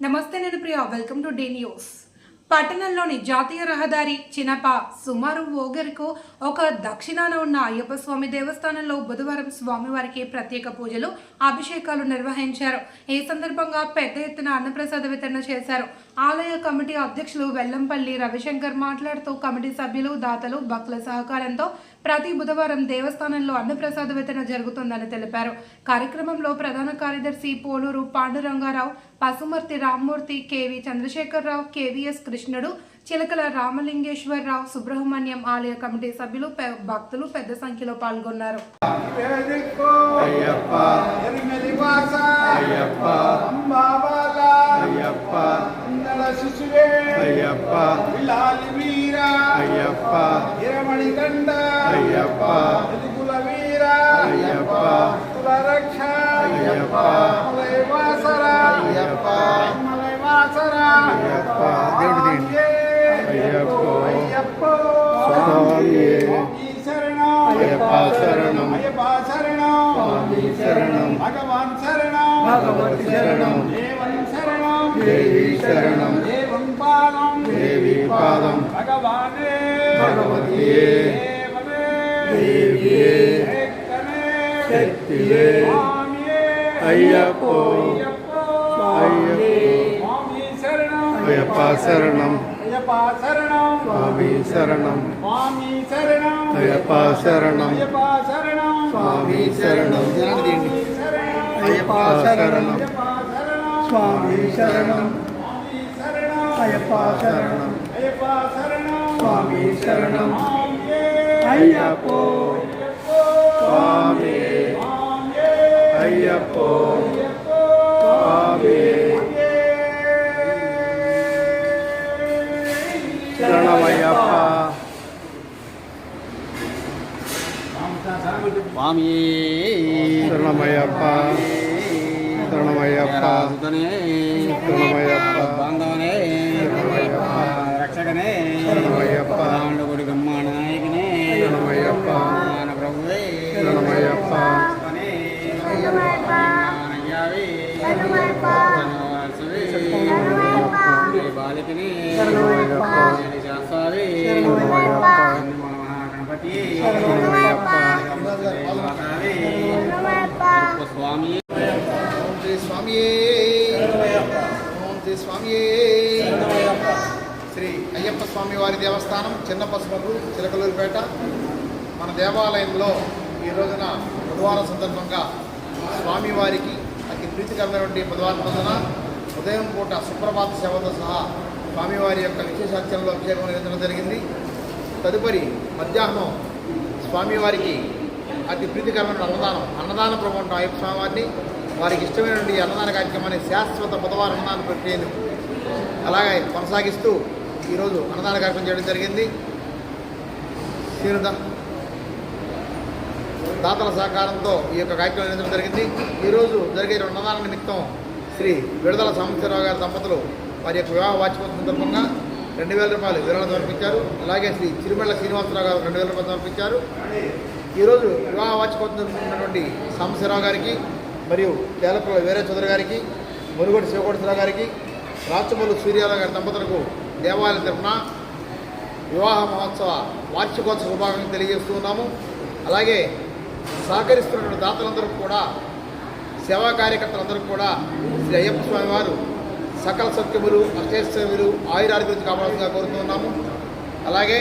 నమస్తే నేను Priya welcome to day news పట్టణంలోని జాతీయ రహదారి చినప సుమారు ఓగరుకు ఒక దక్షిణాన ఉన్న అయ్యప్ప స్వామి దేవస్థానంలో బుధవారం స్వామివారికి ప్రత్యేక పూజలు అభిషేకాలు నిర్వహించారు. ఈ సందర్భంగా పెద్ద ఎత్తున అన్నప్రసాద వితరణ చేశారు. ఆలయ కమిటీ అధ్యక్షులు వెల్లంపల్లి రవిశంకర్ మాట్లాడుతూ కమిటీ సభ్యులు దాతలు భక్తుల సహకారంతో ప్రతి బుధవారం దేవస్థానంలో అన్నప్రసాద వితరణ జరుగుతుందని తెలిపారు. కార్యక్రమంలో ప్రధాన కార్యదర్శి పోలూరు పాండురంగారావు పసుమర్తి రామ్మూర్తి కేవి చంద్రశేఖరరావు కేవీఎస్ కృష్ణుడు చిలకల రామలింగేశ్వరరావు సుబ్రహ్మణ్యం ఆలయ కమిటీ సభ్యులు భక్తులు పెద్ద సంఖ్యలో పాల్గొన్నారు. అయ్యప్ప. ఎదుగుల వీర అయ్యప్ప. కుల రక్ష అయ్యప్ప. మలై వాసర అయ్యప్ప. మలై వాసర అయ్యప్ప. దేవుడి దేవుడి అయ్యప్ప. ఈ శరణం అయ్యప్ప. శరణం అయ్యప్ప శరణం స్వామి శరణం భగవాన్ శరణం. భగవతి శరణం. దేవన్ శరణం. దేవి శరణం. దేవం పాదం. దేవి పాదం. భగవానే. భగవతియే దేవనే దేవియే ఏకనే శక్తియే స్వామియే అయ్యప్పో అయ్యప్పో అయ్యప్పో స్వామి శరణం అయ్యప్ప శరణం అయ్యప్ప శరణం స్వామి శరణం స్వామి శరణం అయ్యప్ప శరణం అయ్యప్ప శరణం స్వామి శరణం స్వామి శరణం అయ్యప్ప శరణం అయ్యప్ప శరణం స్వామి శరణం స్వామి శరణం అయ్యప్ప శరణం అయ్యప్ప బాలికని శరణమయ్యప్ప గణపతి స్వామి ఓం శ్రీ ఓం శ్రీ శ్రీ అయ్యప్ప స్వామి వారి దేవస్థానం చిన్న పసుమర్రు చిలకలూరుపేట. మన దేవాలయంలో ఈ రోజున బుధవారం సందర్భంగా స్వామివారికి అతి ప్రీతికరమైనటువంటి బుధవారం రోజున ఉదయం పూట సుప్రభాత సేవతో సహా స్వామివారి యొక్క విశేషార్చనలో అభిషేకం నిర్వహించడం జరిగింది. తదుపరి మధ్యాహ్నం స్వామివారికి అతి ప్రీతికరమైన అన్నదానం అన్నదాన ప్రభుత్వం అయ్యప్ప స్వామివారిని వారికి ఇష్టమైనటువంటి అన్నదాన కార్యక్రమాన్ని శాశ్వత బుధవారం అన్నదాన ప్రక్రియను అలాగే కొనసాగిస్తూ ఈరోజు అన్నదాన కార్యక్రమం చేయడం జరిగింది. శ్రీనుద దాతల సహకారంతో ఈ యొక్క కార్యక్రమం నిర్వహించడం జరిగింది. ఈరోజు జరిగే అన్నదాన నిమిత్తం శ్రీ విడుదల సాంబశివరావు గారి దంపతులు వారి యొక్క వివాహ వార్షికోత్సవం సందర్భంగా రెండు వేల రూపాయలు విరాళం సమర్పించారు. అలాగే శ్రీ చిరుమల్ల శ్రీనివాసరావు గారు రెండు వేల రూపాయలు సమర్పించారు. ఈరోజు వివాహ వార్షికోత్సవం జరుపుకుంటున్నటువంటి సాంబశివరావు గారికి మరియు తేలపల్లి వీరే చౌదరి గారికి మునుగోటి శివకోటరావు గారికి రాచమూలు సూర్యారావు గారి దంపతులకు దేవాలయ తరఫున వివాహ మహోత్సవ వార్షికోత్సవ శుభాకాంక్షలు తెలియజేస్తూ ఉన్నాము. అలాగే సహకరిస్తున్నటువంటి దాతలందరూ కూడా సేవా కార్యకర్తలందరూ కూడా శ్రీ అయ్యప్ప స్వామి వారు సకల సత్యములు అష్టైశ్వర్యులు ఆయురారోగ్యం కావాల్సిందిగా కోరుతున్నాము అలాగే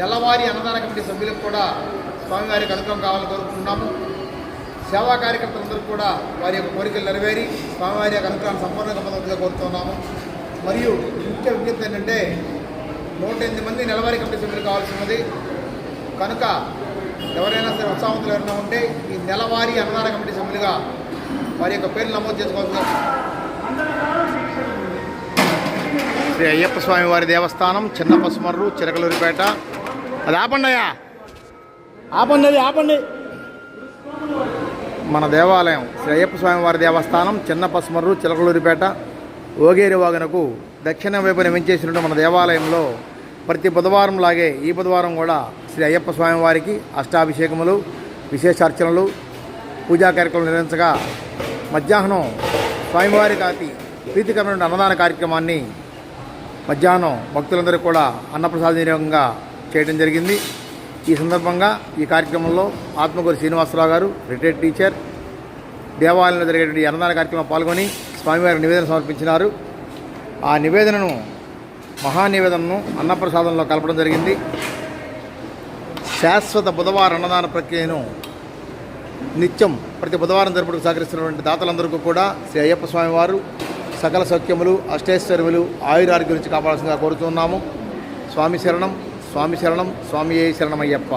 నెలవారీ అన్నదాన కమిటీ సభ్యులకు కూడా స్వామివారికి అనుగ్రహం కావాలని కోరుకుంటున్నాము. సేవా కార్యకర్తలందరూ కూడా వారి యొక్క కోరికలు నెరవేరి స్వామివారి యొక్క అనుగ్రహాన్ని సంపూర్ణంగా పొందవలసిందిగా కోరుతున్నాము మరియు ముఖ్య విజ్ఞప్తి ఏంటంటే నూట ఎనిమిది మంది నెలవారీ కమిటీ సభ్యులు కావాల్సి ఉన్నది. కనుక ఎవరైనా సరే ఉత్సాహవంతులు ఎవరైనా ఉంటే ఈ నెలవారీ అన్నదాన కమిటీ సభ్యులుగా వారి యొక్క పేర్లు నమోదు చేసుకోవాల్సిందిగా శ్రీ అయ్యప్ప స్వామి వారి దేవస్థానం చిన్న పసుమర్రు చిరకలూరిపేట. అది ఆపండి అయ్యా. ఆపండి అది ఆపండి. మన దేవాలయం శ్రీ అయ్యప్ప స్వామి వారి దేవస్థానం చిన్న పసుమర్రు చిలకలూరిపేట ఓగేరి వాగనకు దక్షిణ వైపున వెంచేసినట్టు మన దేవాలయంలో ప్రతి బుధవారం లాగే ఈ బుధవారం కూడా శ్రీ అయ్యప్ప స్వామి వారికి అష్టాభిషేకములు విశేషార్చనలు పూజా కార్యక్రమం నిర్వహించగా మధ్యాహ్నం స్వామివారి కాతి ప్రీతికరమైన అన్నదాన కార్యక్రమాన్ని మధ్యాహ్నం భక్తులందరూ కూడా అన్నప్రసాద వినియోగంగా చేయడం జరిగింది. ఈ సందర్భంగా ఈ కార్యక్రమంలో ఆత్మకూరి శ్రీనివాసరావు గారు రిటైర్డ్ టీచర్ దేవాలయంలో జరిగేటువంటి అన్నదాన కార్యక్రమం పాల్గొని స్వామివారి నివేదన సమర్పించినారు. ఆ నివేదనను మహానివేదనను అన్నప్రసాదంలో కలపడం జరిగింది. శాశ్వత బుధవార అన్నదాన ప్రక్రియను నిత్యం ప్రతి బుధవారం జరుపుటకు సహకరిస్తున్నటువంటి దాతలందరికీ కూడా శ్రీ అయ్యప్ప స్వామి వారు సకల సౌఖ్యములు అష్టైశ్వర్యములు ఆయురారోగ్యం గురించి కాపాడాల్సిందిగా కోరుతున్నాము. స్వామి శరణం స్వామి శరణం స్వామి శరణమయ్యప్ప.